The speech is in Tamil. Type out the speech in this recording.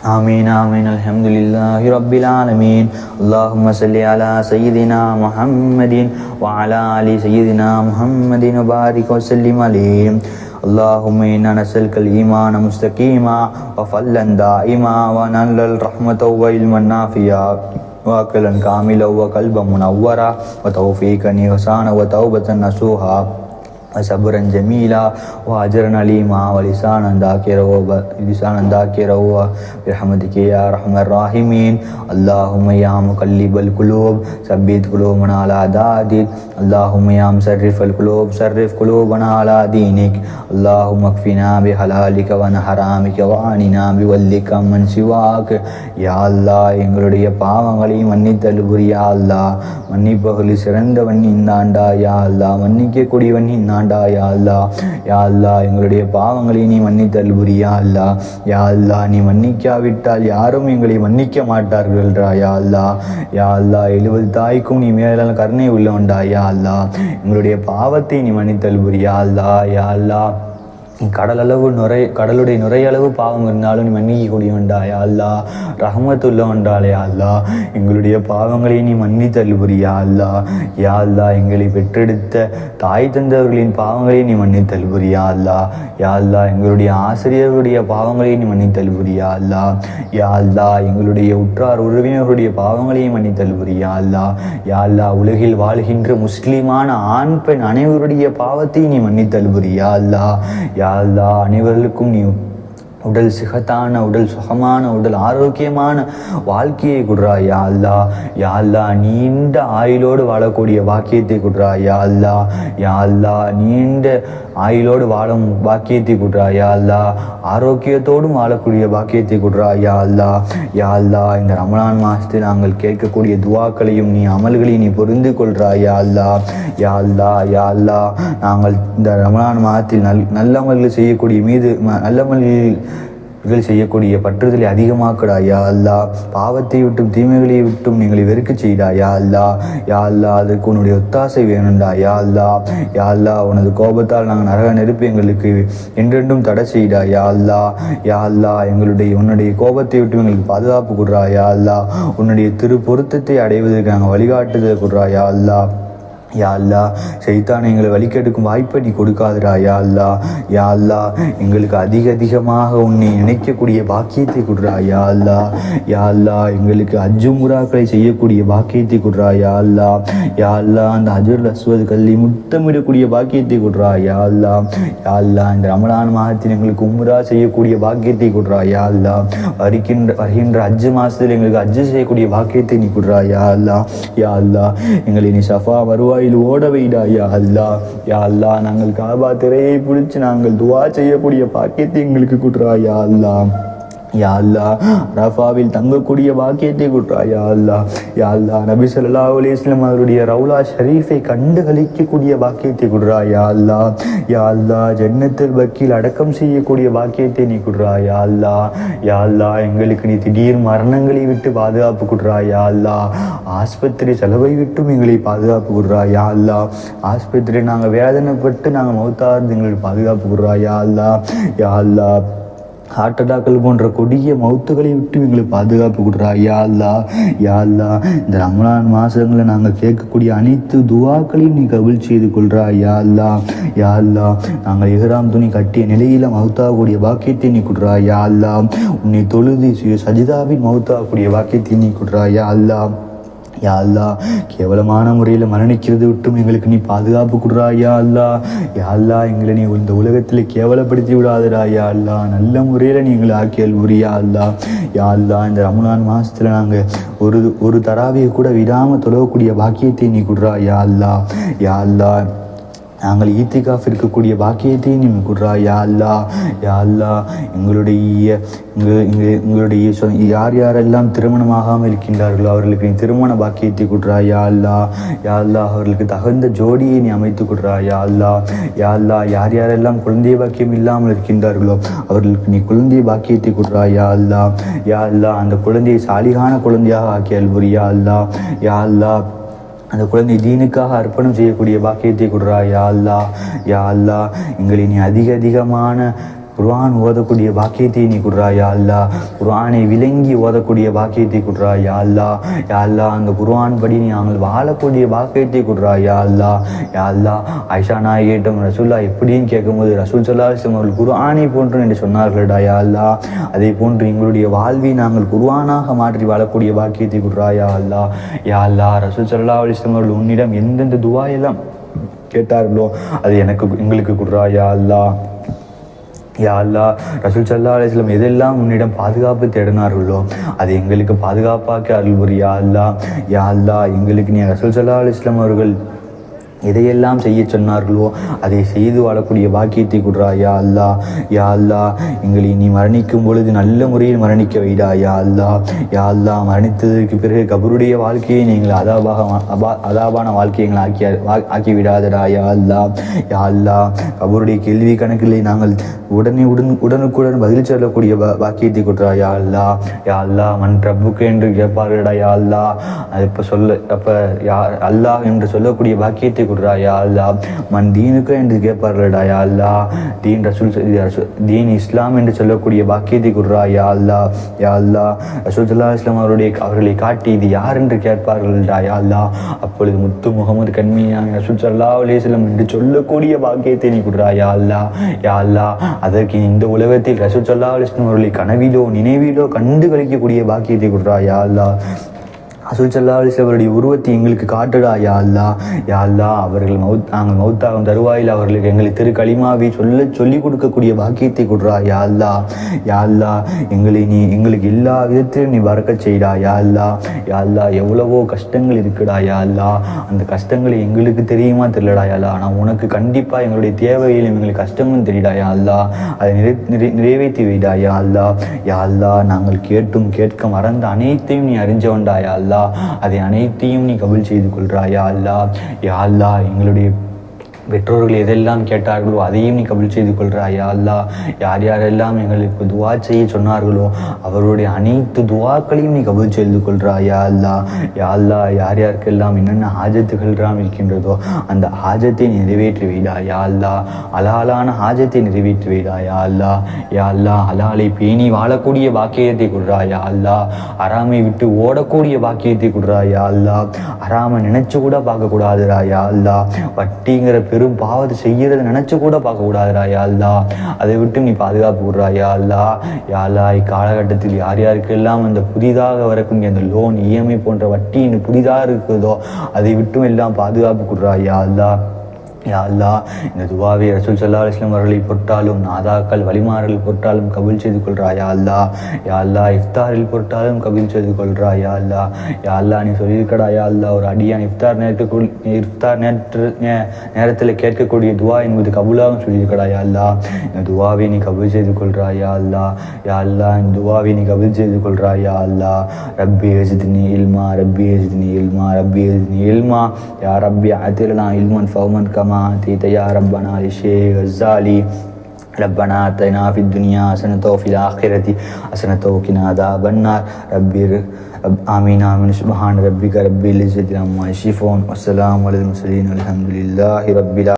آمين آمين. الحمد لله رب العالمين. اللهم صل على سيدنا محمد وعلى آل سيدنا محمد وبارك وسلم عليه. اللهم إنا نسألك الإيمان مستقيما وفلا دائما ونال الرحمة وعلما نافعا وأكلا كاملا وقلبا منورا وتوفيقا إحسانا وتوبة نصوحا. وصبرا جميلا واجرا عليما ولسانا ذاكرا ولسانا ذاكرا برحمتك يا ارحم الراحمين اللهم يا مقلب القلوب ثبت قلوبنا على دادك اللهم يا مصرف القلوب صرف قلوبنا على دينك اللهم اكفنا بحلالك وعن حرامك وعننا بولك من سواك யா அல்லா எங்களுடைய பாவங்களையும் மன்னித்தல் புரியா அல்லா மன்னிப்பவர்கள் சிறந்தவன் இந்தாண்டா யா அல்லா மன்னிக்கக்கூடியவன் இந்தாண்டா யா அல்லா யா அல்லா எங்களுடைய பாவங்களை நீ மன்னித்தல் புரியா அல்லா யா அல்லா நீ மன்னிக்காவிட்டால் யாரும் எங்களை மன்னிக்க மாட்டார்கள்டா யா அல்லா யா அல்லா எழுபது தாய்க்கும் நீ மேலான கருணை உள்ளவன்டா யா அல்லா எங்களுடைய பாவத்தை நீ மன்னித்தல் புரியா அல்லா யா அல்லா. நீ கடலளவு நுரை கடலுடைய நுரையளவு பாவம் இருந்தாலும் நீ மன்னிக்கக்கூடியவன்டாயா அல்லா. ரஹமத்துள்ளவன்டாலே அல்லா. எங்களுடைய பாவங்களை நீ மன்னித்தல் புரியா அல்லா. யா அல்லா எங்களை பெற்றெடுத்த தாய் தந்தவர்களின் பாவங்களை நீ மன்னித்தல் புரியா அல்லா. யா அல்லா எங்களுடைய ஆசிரியர்களுடைய பாவங்களை நீ மன்னித்தல் புரியா அல்லா. யா அல்லா எங்களுடைய உற்றார் உறவினர்களுடைய பாவங்களையும் மன்னித்தல் புரியா அல்லா. யா அல்லா உலகில் வாழ்கின்ற முஸ்லிமான ஆண் பெண் அனைவருடைய பாவத்தை நீ மன்னித்தல் புரியா அல்லா. யா யாழ்தா அனைவர்களுக்கும் நீ உடல் சிகத்தான உடல் சுகமான உடல் ஆரோக்கியமான வாழ்க்கையை குடுறா யா அல்லா. யா அல்லா நீண்ட ஆயுளோடு வாழக்கூடிய பாக்கியத்தை குடுறா யா அல்லா. யா அல்லா நீண்ட ஆயுளோடு வாழும் பாக்கியத்தை குடுறா யா அல்லா. ஆரோக்கியத்தோடும் வாழக்கூடிய பாக்கியத்தை குடுறா யா அல்லா. யா அல்லா இந்த ரமலான் மாதத்தில் நாங்கள் கேட்கக்கூடிய துவாக்களையும் நீ அமல்களையும் நீ புரிந்து கொள்றா யா அல்லா. யா அல்லா யா அல்லா. நாங்கள் இந்த ரமலான் மாதத்தில் நல் நல்லமல்கள் செய்யக்கூடிய மீது ம- நல்லமல்களில் இவர்கள் செய்யக்கூடிய பற்றுதலை அதிகமாக்குடா யா அல்லா? பாவத்தை விட்டும் தீமைகளை விட்டும் நீங்கள் வெறுக்க செய்டா யா அல்லா? யா அல்லா அதற்கு உன்னுடைய ஒத்தாசை வேணும்டா யா அல்லா? யா அல்லா உனது கோபத்தால் நாங்கள் நரக நெருப்பு எங்களுக்கு என்றென்றும் தடை செய்டா யா அல்லா? யா அல்லா எங்களுடைய உன்னுடைய கோபத்தை விட்டு எங்களுக்கு பாதுகாப்பு கொடுறா யா அல்லா? உன்னுடைய திரு பொருத்தத்தை அடைவதற்கு நாங்கள் வழிகாட்டுதல் கொடுறா யா அல்லா? யா அல்லா சைத்தான் எங்களை வழிகெடுக்கும் வாய்ப்பை நீ கொடுக்காதடா யா அல்லா. யா அல்லா எங்களுக்கு அதிக அதிகமாக உன்னை நினைக்கக்கூடிய பாக்கியத்தை கொடுறா யா அல்லா. யா அல்லா எங்களுக்கு அஜு முறாக்களை செய்யக்கூடிய பாக்கியத்தை கொடுறா யா அல்லா. யா அல்லா அந்த அஜுர் அஸ்வது கல்வி முத்தமிடக்கூடிய பாக்கியத்தை கொடுறா யா அல்லா. யா அல்லா இந்த ரமலான் மாதத்தில் எங்களுக்கு உம்ரா செய்யக்கூடிய பாக்கியத்தை கொடுறா யா அல்லா. வருகின்ற வருகின்ற அஜு மாதத்தில் எங்களுக்கு அஜ்ஜு செய்யக்கூடிய பாக்கியத்தை நீ கொடுறா யா அல்லா. யா அல்லா எங்களை நீ சஃபா வருவாய் வருவாயில் ஓட வைடா யா அல்லா. யா அல்லா நாங்கள் காபா திரையை பிடிச்சு நாங்கள் துவா செய்யக்கூடிய பாக்கியத்தை எங்களுக்கு கொடுறா யா அல்லா. யா அல்லா ரஃபாவில் தங்கக்கூடிய பாக்கியத்தை கொடுறா யா அல்லா யா அல்லா நபி சொல்லா அலைஹி அவருடைய ரவுலா ஷரீஃபை கண்டு களிக்கக்கூடிய பாக்கியத்தை கொடுறா யா அல்லா யா அல்லா ஜன்னத்தில் வக்கீல் அடக்கம் செய்யக்கூடிய பாக்கியத்தை நீ கொடுறா யா அல்லா யா அல்லா எங்களுக்கு நீ திடீர் மரணங்களை விட்டு பாதுகாப்பு கொடுறா யா அல்லா ஆஸ்பத்திரி செலவை விட்டும் எங்களை பாதுகாப்பு கொடுறா யா அல்லா ஆஸ்பத்திரி நாங்கள் வேதனைப்பட்டு நாங்கள் மௌத்தாருந்து எங்களுக்கு பாதுகாப்பு கொடுறா யா அல்லா யா அல்லா ஹார்ட் அட்டாக்கள் போன்ற கொடிய மௌத்துகளை விட்டு எங்களுக்கு பாதுகாப்பு கொடுறா. யாழ்லா யாழ்லா இந்த ரமலான் மாதங்களில் நாங்கள் கேட்கக்கூடிய அனைத்து துவாக்களையும் நீ கபில் செய்து கொள்றா. யாழ்லா யாழ்லா நாங்கள் எஹ்ராம் துணி கட்டிய நிலையில் மௌத்தாகக்கூடிய வாக்கியத்தை நீ கொடுறா. யாழ்லா உன்னை தொழுது சு- சஜிதாவின் மௌத்தாகக்கூடிய வாக்கியத்தை நீ கொடுறா. யாழ்லா யா அல்லா. கேவலமான முறையில் மரணிக்கிறது விட்டும் எங்களுக்கு நீ பாதுகாப்பு கொடுறா யா அல்லா. யா அல்லா எங்களை நீ இந்த உலகத்தில் கேவலப்படுத்தி விடாதடா யா அல்லா. நல்ல முறையில் நீ எங்களை ஆக்கியல் புரியா அல்லா. யா அல்லா இந்த ரமலான் மாதத்தில் நாங்கள் ஒரு ஒரு தராவியை கூட விடாமல் தொழக்கூடிய பாக்கியத்தை நீ கொடுறா யா அல்லா. யா அல்லா. நாங்கள் ஈத்திகாஃப் இருக்கக்கூடிய பாக்கியத்தை நீ குட்ரா யா அல்லா யா அல்லா எங்களுடைய எங்கள் எங்கள் எங்களுடைய யார் யாரெல்லாம் திருமணமாகாமல் இருக்கின்றார்களோ அவர்களுக்கு நீ திருமண பாக்கியத்தை குட்ரா யா அல்லா யா அல்லா அவர்களுக்கு தகுந்த ஜோடியை நீ அமைத்து குட்ரா யா அல்லா யா அல்லா யார் யாரெல்லாம் குழந்தை பாக்கியம் இல்லாமல் இருக்கின்றார்களோ அவர்களுக்கு நீ குழந்தை பாக்கியத்தை குட்ரா யா அல்லா யா அல்லா அந்த குழந்தையை சாலிகான குழந்தையாக ஆக்கியால் புரியா அல்லா யா அல்லா அந்த குழந்தை தீனுக்காக அர்ப்பணம் செய்யக்கூடிய பாக்கியத்தை கொடுறா யா அல்லா யா அல்லா எங்களை நீ அதிக அதிகமான குர்ஆன் ஓதக்கூடிய பாக்கியத்தை நீ குடுறா யா அல்லா குர்ஆனை விளங்கி ஓதக்கூடிய பாக்கியத்தை குடுறா யா அல்லா யா அல்லா அந்த குர்ஆன் படி நாங்கள் வாழக்கூடிய பாக்கியத்தை குடுறா யா அல்லா யா அல்லா ஐஷா நாயகிட்டம் ரசூல்லா எப்படின்னு கேட்கும்போது ரசூல் சல்லா அவர்கள் குர்ஆனை போன்று என்று சொன்னார்களடா யா அல்லா அதே போன்று எங்களுடைய வாழ்வை நாங்கள் குர்ஆனாக மாற்றி வாழக்கூடிய பாக்கியத்தை குடுறா யா அல்லா யா அல்லா ரசூல் சல்லா அலிஸ்லாம் அவர்கள் உன்னிடம் எந்தெந்த துவாயெல்லாம் கேட்டார்களோ அது எனக்கு எங்களுக்கு குடுறா யா அல்லா யாழ்லா ரசூல் சல்லா அலிஸ்லாம் எதெல்லாம் உன்னிடம் பாதுகாப்பு தேடினார்களோ அது எங்களுக்கு பாதுகாப்பாக்க அருள் புரியா அல்லா யா அல்லா எங்களுக்கு நீ ரசூல் சல்லா அலிஸ்லாம் அவர்கள் எதையெல்லாம் செய்ய சொன்னார்களோ அதை செய்து வாழக்கூடிய பாக்கியத்தை கொடுறா யா அல்லா யா அல்லா எங்களை நீ மரணிக்கும் பொழுது நல்ல முறையில் மரணிக்க வைடா யா அல்லா யா அல்லா மரணித்ததற்கு பிறகு கபருடைய வாழ்க்கையை நீங்கள் அதாபாக அதாபான வாழ்க்கையை எங்களை ஆக்கி வா- ஆக்கி விடாதடா யா அல்லா யா அல்லா. கபருடைய கேள்வி கணக்கிலே நாங்கள் உடனே உடன் உடனுக்குடன் பதில் சொல்லக்கூடிய பா- பாக்கியத்தை கொடுறா யா அல்லா யா அல்லா மன் ரப்புக்கு என்று கேட்பார்களடா யா அல்லா. அது இப்போ சொல்ல அப்போ யா அல்லாஹ் என்று சொல்லக்கூடிய பாக்கியத்தை கொடுறா யா அல்லா. மன் தீனுக்கு என்று கேட்பார்களடா யா அல்லா. தீன் ரசூல் தீன் இஸ்லாம் என்று சொல்லக்கூடிய பாக்கியத்தை கொடுறா யா அல்லா. யா அல்லா. ரசூல் சல்லா இஸ்லாம் அவருடைய அவர்களை காட்டி இது யார் என்று கேட்பார்கள்டா யா அல்லா. அப்பொழுது முத்து முகமது கண்மையான ரசூல் சல்லா அலிஸ்லாம் என்று சொல்லக்கூடிய பாக்கியத்தை நீ கொடுறா யா அல்லா. யா அல்லா. அதற்கு இந்த உலகத்தில் ரசூல் சல்லா அலிஸ்லாம் அவர்களை கனவிலோ நினைவிலோ கண்டு கழிக்கக்கூடிய பாக்கியத்தை கொடுறா யா அல்லா. ரசூல் சல்லா அலிஸ்லவருடைய அவருடைய உருவத்தை எங்களுக்கு காட்டுடா யா அல்லா யா அல்லா. அவர்கள் மவுத் நாங்கள் மவுத்தாகும் தருவாயில் அவர்களுக்கு எங்களை திரு களிமாவை சொல்ல சொல்லிக் கொடுக்கக்கூடிய பாக்கியத்தை கொடுறா யா அல்லா. யா அல்லா எங்களை நீ எங்களுக்கு எல்லா விதத்திலும் நீ வரக்கச் செய்டா யா அல்லா. யா அல்லா எவ்வளவோ கஷ்டங்கள் இருக்குடா யா அல்லா. அந்த கஷ்டங்களை எங்களுக்கு தெரியுமா தெரியலடா யா அல்லா. ஆனால் உனக்கு கண்டிப்பாக எங்களுடைய தேவையிலும் எங்களுக்கு கஷ்டங்களும் தெரியுடா யா அல்லா. அதை நிறை நிறை நிறைவேற்றி வைடா யா அல்லா. யா அல்லா நாங்கள் கேட்டும் கேட்க மறந்த அனைத்தையும் நீ அறிஞ்சவன்டா யா அல்லா. அதை அனைத்தையும் நீ கபுல் செய்து கொள்றாயா அல்லா யா அல்லா எங்களுடைய பெற்றோர்கள் எதெல்லாம் கேட்டார்களோ அதையும் நீ கபில் செய்து கொள்றாயா அல்லா யார் யாரெல்லாம் எங்களுக்கு துவா செய்ய சொன்னார்களோ அவருடைய அனைத்து துவாக்களையும் நீ கபில் செய்து கொள்றாயா அல்லா யா அல்லா யார் யாருக்கெல்லாம் என்னென்ன ஹாஜத்துகள்லாம் இருக்கின்றதோ அந்த ஆஜத்தை நிறைவேற்றி வைடா யா அல்லா அலாலான ஆஜத்தை நிறைவேற்றி வைடா யா அல்லா யா அல்லா அலாலை பேணி வாழக்கூடிய பாக்கியத்தை கொடுறா. யா அல்லா அறாமை விட்டு ஓடக்கூடிய பாக்கியத்தை கொடுறா. யா அல்லா அறாம நினைச்சு கூட பார்க்கக்கூடாதுரா. யா அல்லா வட்டிங்கிற பெரும் பாவத்தை செய்யறதை நினைச்சு கூட பார்க்கக்கூடாதுடா யாழ்லா அதை விட்டு நீ பாதுகாப்பு விடுறா யாழ்லா யாழா இக்காலகட்டத்தில் யார் யாருக்கெல்லாம் அந்த புதிதாக வரக்கூடிய அந்த லோன் இஎம்ஐ போன்ற வட்டி புதிதாக இருக்குதோ அதை விட்டும் எல்லாம் பாதுகாப்பு கொடுறா யாழ்லா யா அல்லா இந்த துவாவை ரசூல் சல்லா அலுவலம் அவர்களை பொட்டாலும் நாதாக்கள் வழிமாறல் பொருட்டாலும் கபுல் செய்து கொள்றா யா அல்லா யா அல்லா இஃப்தாரில் பொருட்டாலும் கபூல் செய்து கொள்றா யா அல்லா யா அல்லா நீ சொல்லியிருக்கடா யா அல்லா ஒரு அடியான் இஃப்தார் நேரத்துக்குள் இஃப்தார் நேற்று நேரத்தில் கேட்கக்கூடிய துவா என்பது கபுலாகவும் சொல்லியிருக்கடா யா அல்லா இந்த துவாவை நீ கபில் செய்து கொள்றா யா அல்லா யா அல்லா இந்த துவாவை நீ கபில் செய்து கொள்றா யா அல்லா ரப்பி எஜித்னி இல்மா ரப்பி எஜித்னி இல்மா ரப்பி எஜித்னி இல்மா. யா ரப்பி ஆத்திரனா இல்மன் ஃபவுமன் கம் آتيت يا ربنا للشيخ الزالي ربنا آتنا في الدنيا حسنة وفي الآخرة حسنة وقنا عذاب النار. ربي رب آمين آمين. سبحان ربك رب العزة عما يصفون. والسلام على المرسلين والحمد لله رب العالمين.